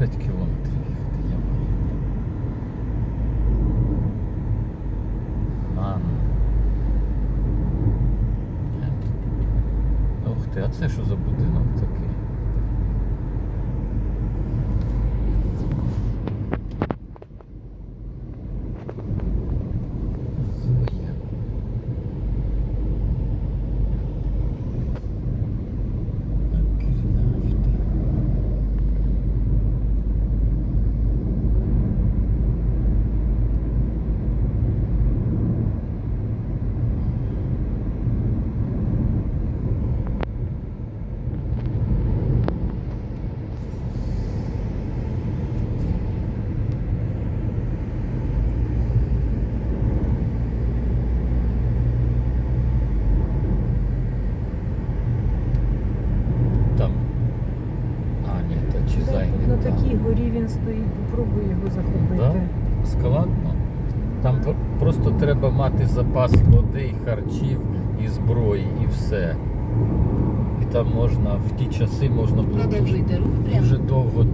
25 кілометрів їхати. Я Ан. Ух ти, а це що за будинок такий? Там. горі він стоїть, попробуй його захопити. Да? Складно. Там просто треба мати запас води, харчів і зброї, і все. І там можна в ті часи можна було дуже, дуже довго